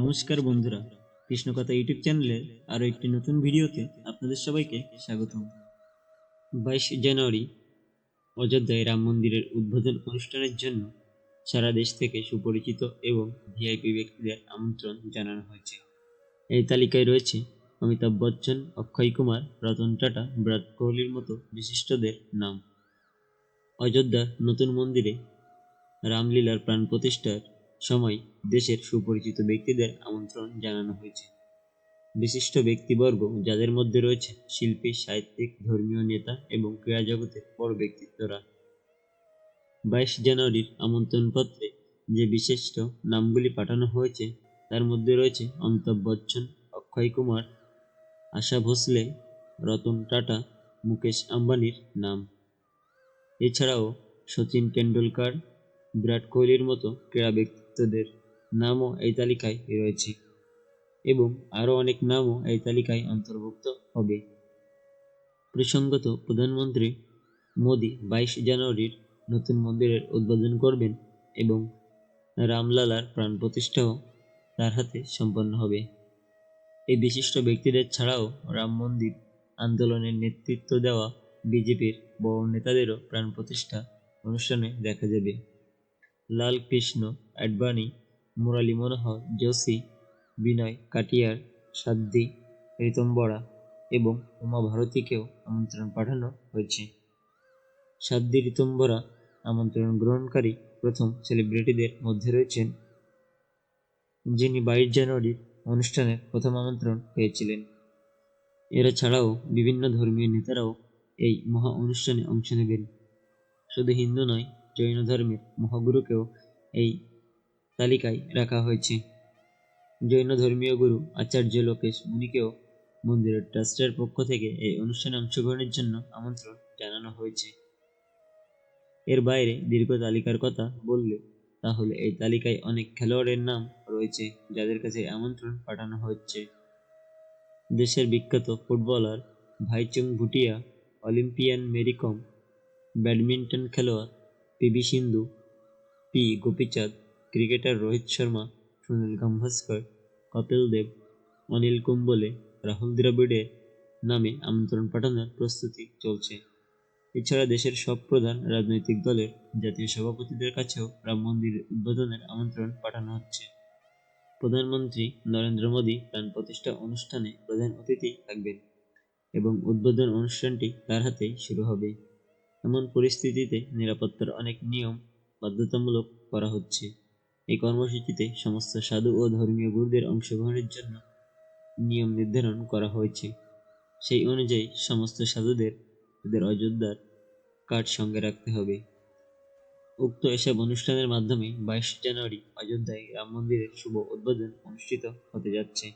নমস্কার বন্ধুরা, কৃষ্ণকথা ইউটিউব চ্যানেলের আরও একটি নতুন ভিডিওতে আপনাদের সবাইকে স্বাগতম। বাইশ জানুয়ারি, অযোধ্যায় রাম মন্দিরের উদ্বোধন অনুষ্ঠানের জন্য সারা দেশ থেকে সুপরিচিত এবং ভিআইপি ব্যক্তিদের আমন্ত্রণ জানানো হয়েছে। এই তালিকায় রয়েছে অমিতাভ বচ্চন, অক্ষয় কুমার, রতন টাটা, বিরাট কোহলির মতো বিশিষ্টদের নাম। অযোধ্যার নতুন মন্দিরে রামলীলার প্রাণ প্রতিষ্ঠার সময় দেশের সুপরিচিত ব্যক্তিদের আমন্ত্রণ জানানো হয়েছে। বিশিষ্ট ব্যক্তিবর্গ যাদের মধ্যে রয়েছে শিল্পী, সাহিত্যিক, ধর্মীয় নেতা এবং ক্রীড়া জগতের বড় ব্যক্তিত্বরা। বাইশ জানুয়ারির আমন্ত্রণপত্রে যে বিশিষ্ট নামগুলি পাঠানো হয়েছে, তার মধ্যে রয়েছে অমিতাভ বচ্চন, অক্ষয় কুমার, আশা ভোসলে, রতন টাটা, মুকেশ আম্বানির নাম। এছাড়াও সচিন টেন্ডুলকার বিরাট কোহলির মতো ক্রীড়া ব্যক্তিত্বদের নামও এই তালিকায় রয়েছে এবং আরও অনেক নামও এই তালিকায় অন্তর্ভুক্ত হবে। প্রসঙ্গত, প্রধানমন্ত্রী মোদী বাইশ জানুয়ারির নতুন মন্দিরের উদ্বোধন করবেন এবং রামলালার প্রাণ প্রতিষ্ঠাও তার হাতে সম্পন্ন হবে। এই বিশিষ্ট ব্যক্তিদের ছাড়াও রাম মন্দির আন্দোলনের নেতৃত্ব দেওয়া বিজেপির বড় নেতাদেরও প্রাণ প্রতিষ্ঠা অনুষ্ঠানে দেখা যাবে। লাল কৃষ্ণ আডবাণী, মুরালী মনোহর যোশী বিনয়, কাটিয়ার, সাধ্বী ঋতম্বরা এবং উমা ভারতীকেও আমন্ত্রণ পাঠানো হয়েছে। সাধ্বী ঋতম্বরা আমন্ত্রণ গ্রহণকারী প্রথম সেলিব্রিটিদের মধ্যে রয়েছেন, যিনি বাইশ জানুয়ারির অনুষ্ঠানের প্রথম আমন্ত্রণ পেয়েছিলেন। এরা ছাড়াও বিভিন্ন ধর্মীয় নেতারাও এই মহা অনুষ্ঠানে অংশ নেবেন। শুধু হিন্দু নয় জৈন ধর্মের মহাগুরুকেও এই তালিকায় রাখা হয়েছে। জৈন ধর্মীয় গুরু আচার্য লোকেশ মুনিকেও মন্দিরের ট্রাস্টের পক্ষ থেকে এই অনুষ্ঠানে অংশগ্রহণের জন্য আমন্ত্রণ জানানো হয়েছে। এর বাইরে দীর্ঘ তালিকার কথা বললে তাহলে এই তালিকায় অনেক খেলোয়াড়ের নাম রয়েছে যাদের কাছে আমন্ত্রণ পাঠানো হচ্ছে। দেশের বিখ্যাত footballer Bhaichung Bhutia, Olympian Mary Kom, badminton খেলোয়াড় পিভি সিন্ধু, পি. গোপীচাঁদ, ক্রিকেটার রোহিত শর্মা, সুনীল গাভাস্কর, কপিল দেব, অনিল কুম্বলে, রাহুল দ্রাবিড়ের নামে আমন্ত্রণ পাঠানোর প্রস্তুতি চলছে। এছাড়া দেশের সব প্রধান রাজনৈতিক দলের জাতীয় সভাপতিদের কাছেও রাম মন্দির উদ্বোধনের আমন্ত্রণ পাঠানো হচ্ছে। প্রধানমন্ত্রী নরেন্দ্র মোদী প্রাণ প্রতিষ্ঠা অনুষ্ঠানে প্রধান অতিথি থাকবেন এবং উদ্বোধন অনুষ্ঠানটি তার হাতেই শুরু হবে। এমন পরিস্থিতিতে নিরাপত্তার অনেক নিয়ম বাধ্যতামূলক করা হচ্ছে। এই কর্মসূচিতে সমস্ত সাধু ও ধর্মীয় গুরুদের অংশগ্রহণের জন্য নিয়ম নির্ধারণ করা হয়েছে। সেই অনুযায়ী সমস্ত সাধুদের তাদের অযোধ্যার কার্ড সঙ্গে রাখতে হবে। উক্ত এসব অনুষ্ঠানের মাধ্যমে বাইশ জানুয়ারি অযোধ্যায় রাম মন্দিরের শুভ উদ্বোধন অনুষ্ঠিত হতে যাচ্ছে।